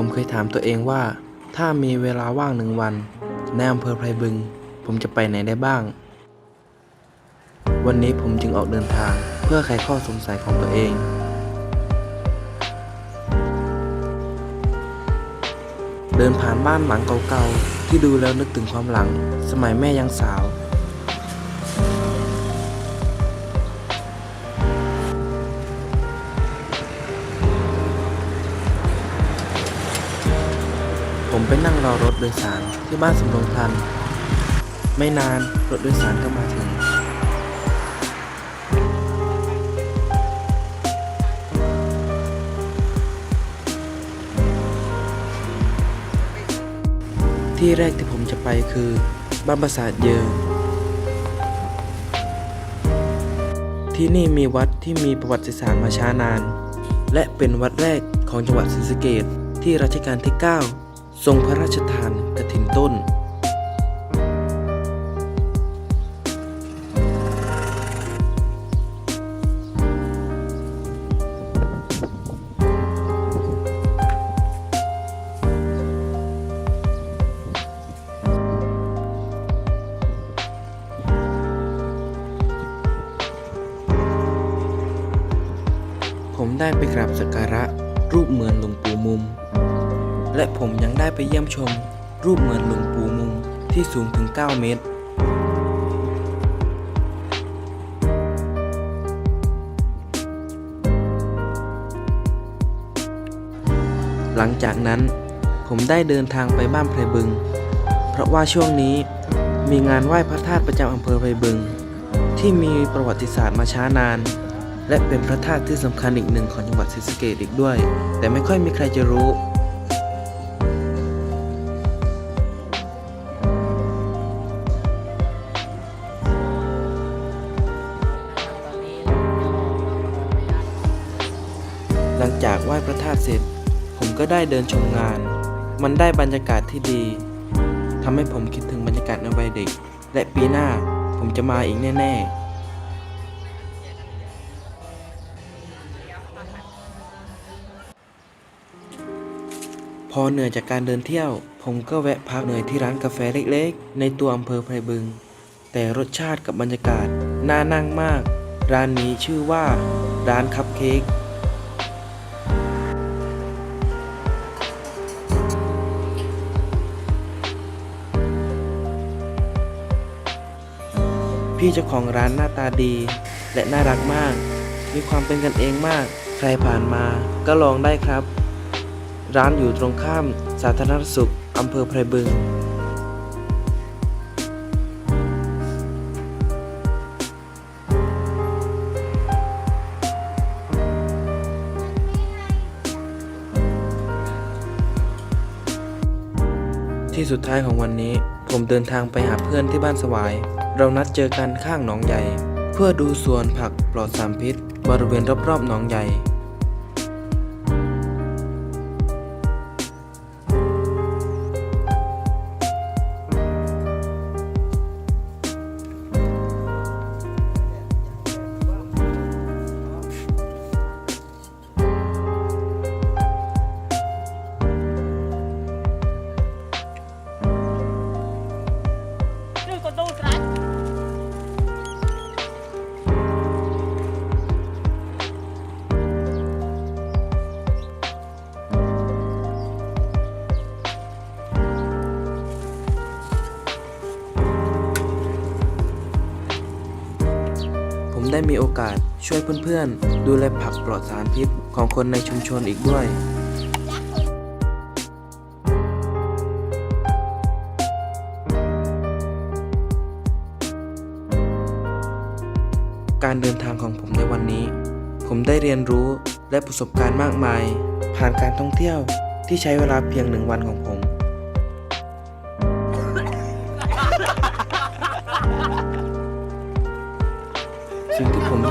ผมเคยถามตัวเองว่า ถ้ามีเวลาว่างหนึ่งวันในอำเภอไพรบึง ผมจะไปไหนได้บ้าง วันนี้ผมจึงออกเดินทางเพื่อไขข้อสงสัยของตัวเองเดินผ่านบ้านหลังเก่าๆ ที่ดูแล้วนึกถึงความหลัง สมัยแม่ยังสาว ไปนั่งรอรถโดยสารที่บ้านสำโรงทัน ไม่นานรถโดยสารก็มาถึง ที่แรกที่ผมจะไปคือบ้านปราสาทเยอที่นี่มีวัดที่มีประวัติศาสตร์มาช้านาน และเป็นวัดแรกของจังหวัดศรีสะเกษที่รัชกาลที่ 9 ทรงพระราชทานกระถินต้น ผมได้ไปกราบสักการะรูปเหมือนหลวงปู่มุม และผมยังได้ไปเยี่ยมชม รูปเหมือนหลวงปู่มุมที่สูงถึง 9 เมตร หลังจากนั้นผมได้เดินทางไปบ้านไพรบึง เพราะว่าช่วงนี้มีงานไหว้พระธาตุประจำอำเภอไพรบึง ที่มีประวัติศาสตร์มาช้านาน และเป็นพระธาตุที่สำคัญอีกหนึ่งของจังหวัดศรีสะเกษอีกด้วย แต่ไม่ค่อยมีใครจะรู้ จากไหว้พระธาตุเสร็จ ผมก็ได้เดินชมงาน มันได้บรรยากาศที่ดีทำให้ผมคิดถึงบรรยากาศในวัยเด็ก และปีหน้าผมจะมาอีกแน่ ๆพอเหนื่อยจากการเดินเที่ยว ผมก็แวะพักเหนื่อยที่ร้านกาแฟเล็กๆ ในตัวอำเภอไพรบึง แต่รสชาติกับบรรยากาศ น่านั่งมาก ร้านนี้ชื่อว่า ร้านคัพเค้ก พี่เจ้าของร้านหน้าตาดี และน่ารักมาก มีความเป็นกันเองมาก ใครผ่านมาก็ลองได้ครับ ร้านอยู่ตรงข้ามสาธารณสุขอำเภอไพรบึงที่สุดท้ายของวันนี้ ผมเดินทางไปหาเพื่อนที่บ้านสวาย เรานัดเจอกันข้างหนองใหญ่ เพื่อดูสวนผักปลอดสารพิษ บริเวณรอบๆหนองใหญ่ ได้มีโอกาสช่วยเพื่อนๆ ดูแลผักปลอดสารพิษของคนในชุมชนอีกด้วยการเดินทางของผมในวันนี้ ผมได้เรียนรู้และประสบการณ์มากมาย ผ่านการท่องเที่ยวที่ใช้เวลาเพียงหนึ่งวันของผม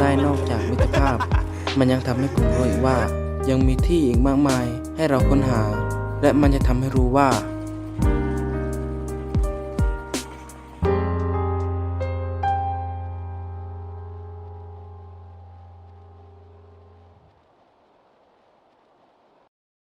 ได้นอกจากมิตรภาพ มันยังทำให้ผมรู้อีกว่า ยังมีที่อีกมากมายให้เราค้นหา และมันจะทำให้รู้ว่า